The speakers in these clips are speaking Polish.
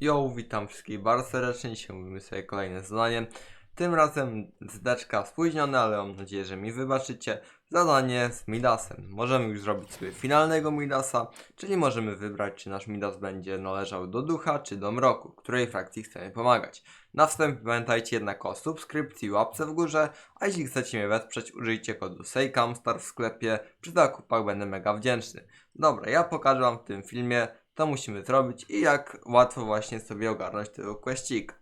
Yo, witam wszystkich bardzo serdecznie. Dzisiaj mówimy sobie kolejne zadanie. Tym razem zdeczka spóźnione, ale mam nadzieję, że mi wybaczycie. Zadanie z Midasem. Możemy już zrobić sobie finalnego Midasa, czyli możemy wybrać, czy nasz Midas będzie należał do ducha, czy do mroku, której frakcji chcemy pomagać. Na wstępie pamiętajcie jednak o subskrypcji łapce w górze, a jeśli chcecie mnie wesprzeć, użyjcie kodu SEJCAMSTAR w sklepie. Przy zakupach będę mega wdzięczny. Dobra, ja pokażę Wam w tym filmie, to musimy zrobić i jak łatwo właśnie sobie ogarnąć tego questika.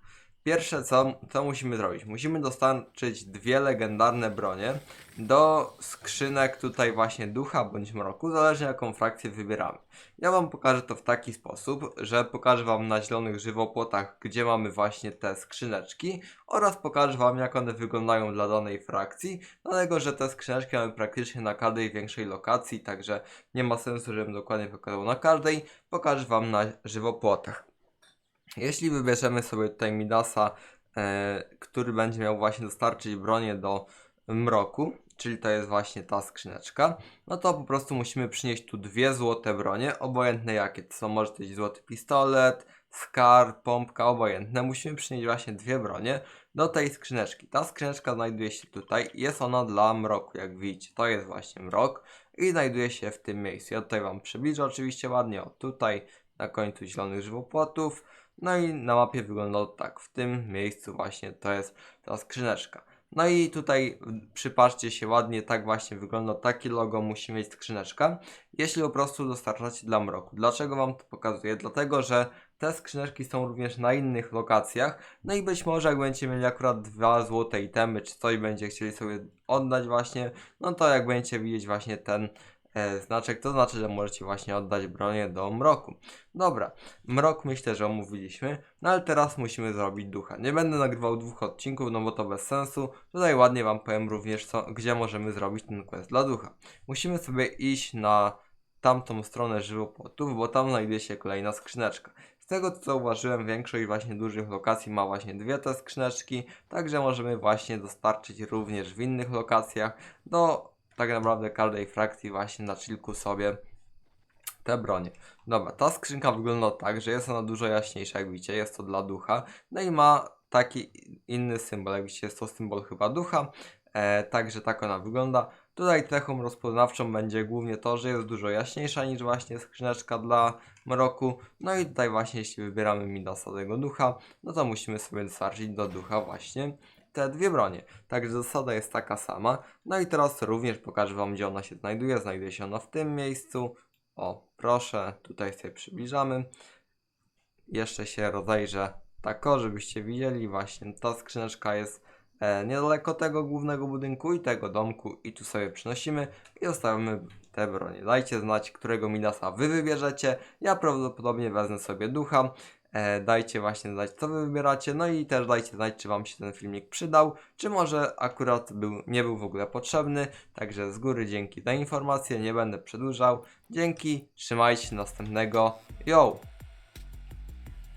Pierwsze co, co musimy zrobić? Musimy dostarczyć dwie legendarne bronie do skrzynek tutaj właśnie ducha bądź mroku, zależnie jaką frakcję wybieramy. Ja wam pokażę to w taki sposób, że pokażę wam na zielonych żywopłotach, gdzie mamy właśnie te skrzyneczki oraz pokażę wam jak one wyglądają dla danej frakcji, dlatego że te skrzyneczki mamy praktycznie na każdej większej lokacji, także nie ma sensu, żebym dokładnie pokazał na każdej, pokażę wam na żywopłotach. Jeśli wybierzemy sobie tutaj Midasa, e, który będzie miał właśnie dostarczyć bronię do mroku, czyli to jest właśnie ta skrzyneczka, no to po prostu musimy przynieść tu dwie złote bronie, obojętne jakie to są, może to być złoty pistolet, skar, pompka, obojętne. Musimy przynieść właśnie dwie bronie do tej skrzyneczki. Ta skrzyneczka znajduje się tutaj, jest ona dla mroku, jak widzicie, to jest właśnie mrok i znajduje się w tym miejscu. Ja tutaj Wam przybliżę oczywiście ładnie, o tutaj na końcu zielonych żywopłotów. No i na mapie wygląda tak. W tym miejscu właśnie to jest ta skrzyneczka. No i tutaj przypatrzcie się ładnie, tak właśnie wygląda takie logo musi mieć skrzyneczka. Jeśli po prostu dostarczacie dla mroku. Dlaczego wam to pokazuję? Dlatego, że te skrzyneczki są również na innych lokacjach. No i być może jak będziecie mieli akurat dwa złote itemy, czy coś będzie chcieli sobie oddać właśnie, no to jak będziecie widzieć właśnie ten znaczek, to znaczy, że możecie właśnie oddać bronię do mroku. Dobra, mrok myślę, że omówiliśmy, no ale teraz musimy zrobić ducha. Nie będę nagrywał dwóch odcinków, no bo to bez sensu. Tutaj ładnie Wam powiem również, co, gdzie możemy zrobić ten quest dla ducha. Musimy sobie iść na tamtą stronę żywopłotów, bo tam znajduje się kolejna skrzyneczka. Z tego co zauważyłem, większość właśnie dużych lokacji ma właśnie dwie te skrzyneczki, także możemy właśnie dostarczyć również w innych lokacjach do tak naprawdę każdej frakcji właśnie na chillku sobie te bronie. Dobra, ta skrzynka wygląda tak, że jest ona dużo jaśniejsza, jak widzicie, jest to dla ducha, no i ma taki inny symbol, jak widzicie, jest to symbol chyba ducha, e, także tak ona wygląda. Tutaj cechą rozpoznawczą będzie głównie to, że jest dużo jaśniejsza niż właśnie skrzyneczka dla mroku, no i tutaj właśnie jeśli wybieramy Midasa tego ducha, no to musimy sobie dostarczyć do ducha właśnie te dwie bronie. Także zasada jest taka sama. No i teraz również pokażę Wam, gdzie ona się znajduje. Znajduje się ona w tym miejscu. O, proszę, tutaj sobie przybliżamy. Jeszcze się rozejrzę tak, żebyście widzieli. Właśnie ta skrzyneczka jest e, niedaleko tego głównego budynku i tego domku. I tu sobie przynosimy i zostawiamy te bronie. Dajcie znać, którego Midasa Wy wybierzecie. Ja prawdopodobnie wezmę sobie ducha. E, dajcie właśnie znać, co wy wybieracie. No i też dajcie znać, czy wam się ten filmik przydał, czy może akurat był, nie był w ogóle potrzebny. Także z góry dzięki za informację, nie będę przedłużał. Dzięki, trzymajcie następnego. Yo!